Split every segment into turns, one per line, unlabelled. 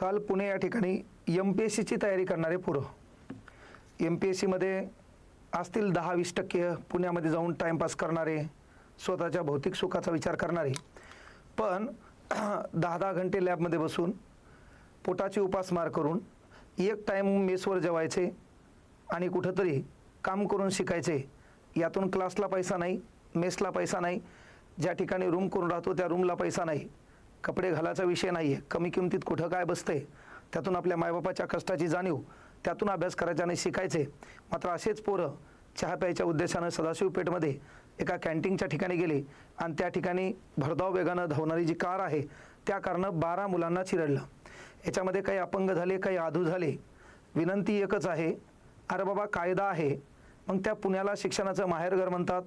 काल पुणे या ठिकाणी एम पी एस सीची तयारी करणारे पोरं. एम पी एस सीमध्ये असतील दहा वीस टक्के पुण्यामध्ये जाऊन टाईमपास करणारे स्वतःच्या भौतिक सुखाचा विचार करणारे. पण दहा दहा घंटे लॅबमध्ये बसून पोटाची उपासमार करून एक टाईम मेसवर जेवायचे आणि कुठंतरी काम करून शिकायचे. यातून क्लासला पैसा नाही मेसला पैसा नाही. ज्या ठिकाणी रूम करून राहतो त्या रूमला पैसा नाही. कपडे घालायचा विषय नाही आहे कमी किमतीत कुठं काय बसतंय त्यातून आपल्या मायबापाच्या कष्टाची जाणीव त्यातून अभ्यास करायचा आणि शिकायचे. मात्र असेच पोरं चहा प्यायच्या उद्देशानं सदाशिव पेठमध्ये एका कॅन्टीनच्या ठिकाणी गेले आणि त्या ठिकाणी भरधाव वेगानं धावणारी जी कार आहे त्या कारनं बारा मुलांना चिरडलं. याच्यामध्ये काही अपंग झाले काही आधू झाले. विनंती एकच आहे अरे बाबा कायदा आहे. मग त्या पुण्याला शिक्षणाचं माहेरघर म्हणतात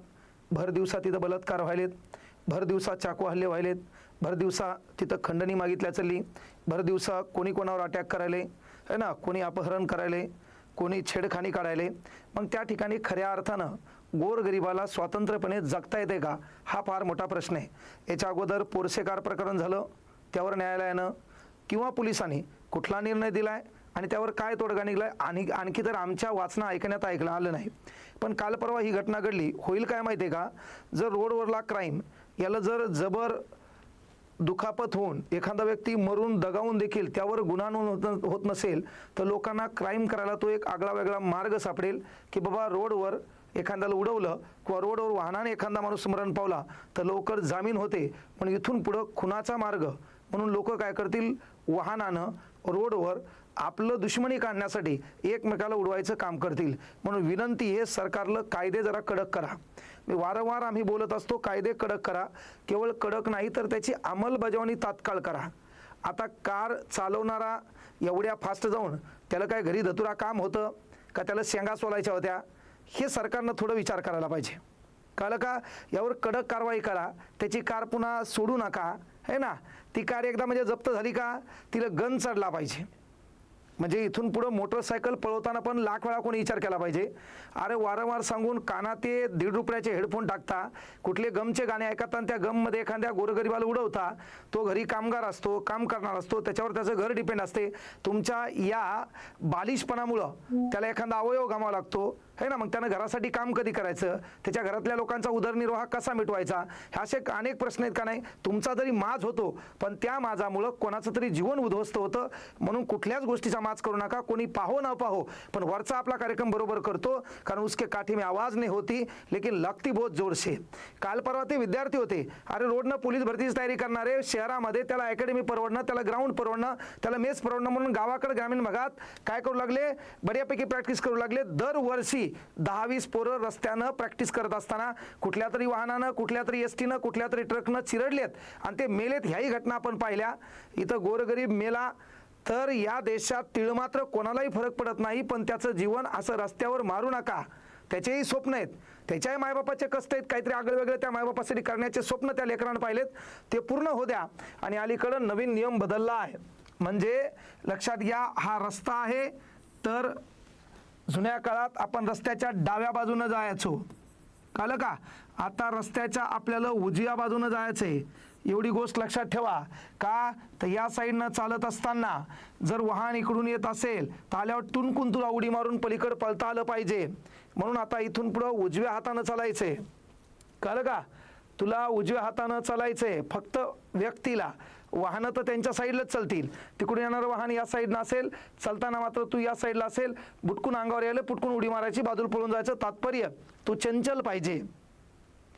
भर दिवसा तिथं बलात्कार व्हायलेत भर दिवसात चाकू हल्ले व्हायलेत भर दिवसा तिथं खंडणी मागितल्या चालली. भर दिवसा कोणी कोणावर अटॅक करायले? है ना? कोणी अपहरण करायले? कोणी छेडखानी काढायले? मग त्या ठिकाणी खऱ्या अर्थानं गोरगरिबाला स्वतंत्रपणे जगता येते का? हा फार मोठा प्रश्न आहे. याच्या अगोदर पोरसेकार प्रकरण झालं. त्यावर न्यायालयानं किंवा पोलिसांनी कुठला निर्णय दिलाय? आणि त्यावर काय तोडगा निघलाय? आणि आणखी तर आमच्या वाचना ऐकण्यात ऐकलं आलं नाही. पण काल परवा ही घटना घडली. होईल काय माहिती आहे का? जर रोडवरला क्राईम याला जर जबर दुखापत होऊन एखादा व्यक्ती मरून दगावून देखील त्यावर गुन्हा नोंद होत होत नसेल तर लोकांना क्राईम करायला तो एक आगळा वेगळा मार्ग सापडेल की बाबा रोडवर एखाद्याला उडवलं किंवा रोडवर वाहनाने एखादा माणूस मरण पावला तर लवकर जामीन होते. पण इथून पुढं खुनाचा मार्ग. म्हणून लोक काय करतील? वाहनानं रोडवर आपलं दुश्मनी काढण्यासाठी एकमेकाला उडवायचं काम करतील. म्हणून विनंती हे सरकारला कायदे जरा कडक करा. मी वारंवार आम्ही बोलत असतो कायदे कडक करा. केवळ कडक नाही तर त्याची अंमलबजावणी तात्काळ करा. आता कार चालवणारा एवढ्या फास्ट जाऊन त्याला काय घरी धतुरा काम होतं का त्याला शेंगा सोलायच्या होत्या? हे सरकारनं थोडं विचार करायला पाहिजे. कळलं का? यावर कडक कारवाई करा. त्याची कार पुन्हा सोडू नका. है ना? ती कार एकदा म्हणजे जप्त झाली का? तिला गन चढला पाहिजे. म्हणजे इथून पुढं मोटरसायकल पळवताना पण लाख वेळा कोणी विचार केला पाहिजे. अरे वारंवार सांगून कानात ते दीड रुपयाचे हेडफोन टाकता कुठले गमचे गाणे ऐकता आणि त्या गममध्ये एखाद्या गोरगरिबाला उडवता तो घरी कामगार असतो काम करणार असतो त्याच्यावर त्याचं घर डिपेंड असते. तुमच्या या बालिशपणामुळं त्याला एखादा अवयव गमावा लागतो. है ना? मग त्यानं घरासाठी काम कधी करायचं? त्याच्या घरातल्या लोकांचा उदरनिर्वाह कसा मिटवायचा? हे असे अनेक प्रश्न आहेत का नाही? तुमचा जरी माज होतो पण त्या माजामुळं कोणाचं तरी जीवन उद्ध्वस्त होतं. म्हणून कुठल्याच गोष्टीचा माज करू नका. कोणी पाहो न पाहो. पण वरचा आपला कार्यक्रम बरोबर करतो कारण उसके काठी मी आवाज नाही होती लेकिन लगती बहुत जोर से. काल परवा ते विद्यार्थी होते. अरे रोडनं पोलीस भरतीची तयारी करणारे शहरामध्ये त्याला अकॅडमी परवडणं त्याला ग्राउंड परवडणं त्याला मेस परवडणं म्हणून गावाकडे ग्रामीण भागात काय करू लागले? बऱ्यापैकी प्रॅक्टिस करू लागले. दरवर्षी दहा वीस पोरं रस्त्यानं प्रॅक्टिस करत असताना कुठल्या तरी वाहनानं कुठल्या तरी एस टीनं कुठल्या तरी ट्रकनं चिरडलेत आणि ते मेलेत ह्याही घटना आपण पाहिल्या. इथं गोरगरीब मेला. तर या देशात तिळमात्र कोणालाही फरक पडत नाही पण त्याचं जीवन असं रस्त्यावर मारू नका. त्याचेही स्वप्न आहेत. त्याच्याही मायबापाचे कष्ट आहेत. काहीतरी आगळं वेगळं त्या मायबापासाठी करण्याचे स्वप्न त्या लेकरांना पाहिलेत. ते पूर्ण होऊ द्या. आणि अलीकडं नवीन नियम बदलला आहे. म्हणजे लक्षात घ्या हा रस्ता आहे तर जुन्या काळात आपण रस्त्याच्या डाव्या बाजूनं जायचो. कळलं का? आता रस्त्याच्या आपल्याला उजव्या बाजूनं जायचं आहे एवढी गोष्ट लक्षात ठेवा. का? तर या साईडनं चालत असताना जर वाहन इकडून येत असेल तर आल्यावर टुनकून तुला उडी मारून पलीकडे पळता आलं पाहिजे. म्हणून आता इथून पुढं उजव्या हातानं चालायचं आहे कळलं का? तुला उजव्या हातानं चालायचं आहे फक्त व्यक्तीला. वाहनं तर त्यांच्या साईडलाच चालतील. तिकडून येणारं वाहन या साईडनं असेल चालताना मात्र तू या साईडला असेल बुटकून अंगावर यायला पुटकून उडी मारायची बाजूला पळून जायचं तात्पर्य तू चंचल पाहिजे.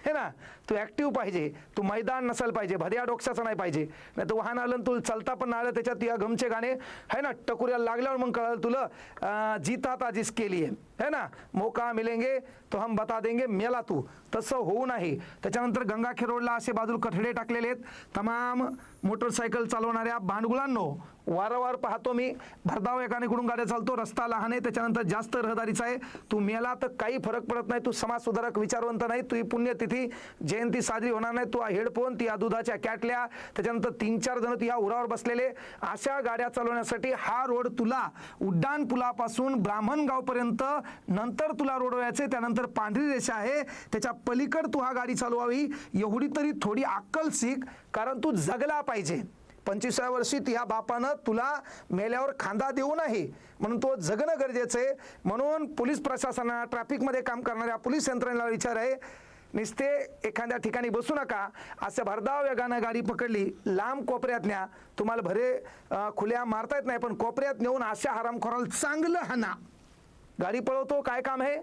हे ना? तू ॲक्टिव्ह पाहिजे. तू मैदान नसायला पाहिजे. भद्या डोक्याचं नाही पाहिजे. नाही तर वाहन आलं तू तुला चालता पण नाही आलं त्याच्यात या गमचे गाणे है ना? टकुऱ्याला लागल्यावर मग कळलं तुला जिताता जीता केली आहे. है ना? मोका मिलेंगे तो हम बता देंगे मेला तू. तसं होऊ नाही. त्याच्यानंतर गंगाखेड रोडला असे बाजूला कठडे टाकलेले आहेत. तमाम मोटरसायकल चालवणाऱ्या भांडगुलांनो वारंवार पाहतो मी. भरधाव एकानेकडून गाड्या चालतो रस्ता लहान आहे त्याच्यानंतर जास्त रहदारीचा आहे. तू मेला तर काही फरक पडत नाही तू समाज सुधारक विचारवंत नाही तू ही पुण्यतिथी जयंती साजरी होणार नाही. तू हेडफोन ती या दुधाच्या कॅटल्या त्याच्यानंतर तीन चार जण तू या उरावर बसलेले. अशा गाड्या चालवण्यासाठी हा रोड तुला उड्डाण पुलापासून ब्राह्मणगावपर्यंत नंतर तुला रोड व्हायचे त्यानंतर पांढरी रेषा आहे. त्याच्या पलीकड तू हा गाडी चालवावी. एवढी तरी थोडी अक्कल शिक कारण तू जगला पाहिजे. पंचवीसाव्या वर्षी ह्या बापानं तुला मेल्यावर खांदा देऊ नाही. म्हणून तो जगणं गरजेचं आहे. म्हणून पोलीस प्रशासनाला ट्रॅफिकमध्ये काम करणाऱ्या पोलीस यंत्रणेला विचार आहे. नुसते एखाद्या ठिकाणी बसू नका असं भरधाव वेगानं गाडी पकडली लांब कोपऱ्यात न्या. तुम्हाला भरे खुल्या मारता येत नाही पण कोपऱ्यात नेऊन अशा हरामखोराला चांगलं हाना. गाडी पळवतो काय काम आहे?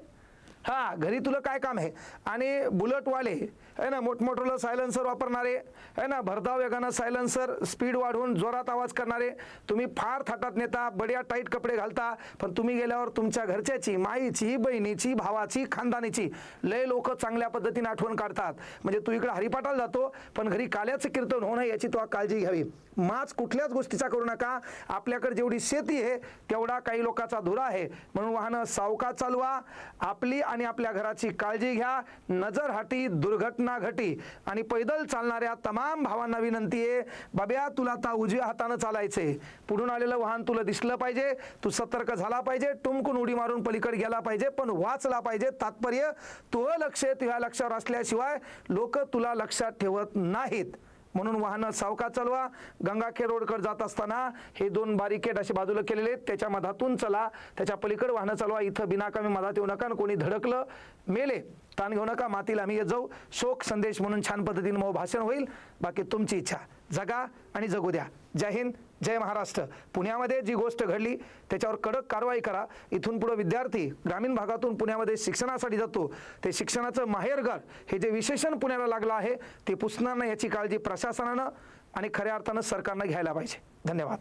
हा घरी तुला काय काम आहे? आणि बुलेटवाले आहे ना मोठमोठ्याला सायलेन्सर वापरणारे आहे ना भरधाव वेगानं सायलेन्सर स्पीड वाढवून जोरात आवाज करणारे तुम्ही फार थाटात नेता बड्या टाईट कपडे घालता पण तुम्ही गेल्यावर तुमच्या घरच्याची माईची बहिणीची भावाची खानदानीची लय लोक चांगल्या पद्धतीने आठवण काढतात. म्हणजे तू इकडे हरिपाठाला जातो पण घरी काल्याचं कीर्तन होणं याची तू काळजी घ्यावी. माच कुठल्याच गोष्टीचा करू नका. आपल्याकडे जेवढी शेती आहे तेवढा काही लोकांचा धुरा आहे. म्हणून वाहनं सावकाश चालवा. आपली आणि आपल्या घराची काळजी घ्या. नजर हाटी दुर्घटना घटी आणि पैदल चालणाऱ्या तमाम भावांना विनंती आहे बाब्या तुला आता उजव्या हातानं चालायचे पुढून आलेलं वाहन तुला दिसलं पाहिजे. तू सतर्क झाला पाहिजे. टुमकून उडी मारून पलीकडे गेला पाहिजे पण वाचला पाहिजे. तात्पर्य तो लक्ष तुझ्या लक्षावर असल्याशिवाय लोक तुला लक्षात ठेवत नाहीत. म्हणून वाहनं सावका चालवा. गंगाखेड रोडकडे जात असताना हे दोन बारीकेट असे बाजूला केलेले आहेत. त्याच्या मधातून चला. त्याच्या पलीकडे वाहनं चालवा. इथं बिनाकामी मधात येऊ नका आणि कोणी धडकलं मेले ताण घेऊ नका. मातीला आम्ही येत जाऊ. शोक संदेश म्हणून छान पद्धतीने मग भाषण होईल. बाकी तुमची इच्छा. जगा आणि जगू द्या. जय हिंद. जय महाराष्ट्र. पुण्यामध्ये जी गोष्ट घडली त्याच्यावर कडक कारवाई करा. इथून पुढे विद्यार्थी ग्रामीण भागातून पुण्यामध्ये शिक्षणासाठी जातो. ते शिक्षणाचं माहेरघर हे जे विशेषण पुण्याला लागलं आहे ते पुसणार नाही याची काळजी प्रशासनानं आणि खऱ्या अर्थानं सरकारनं घ्यायला पाहिजे. धन्यवाद.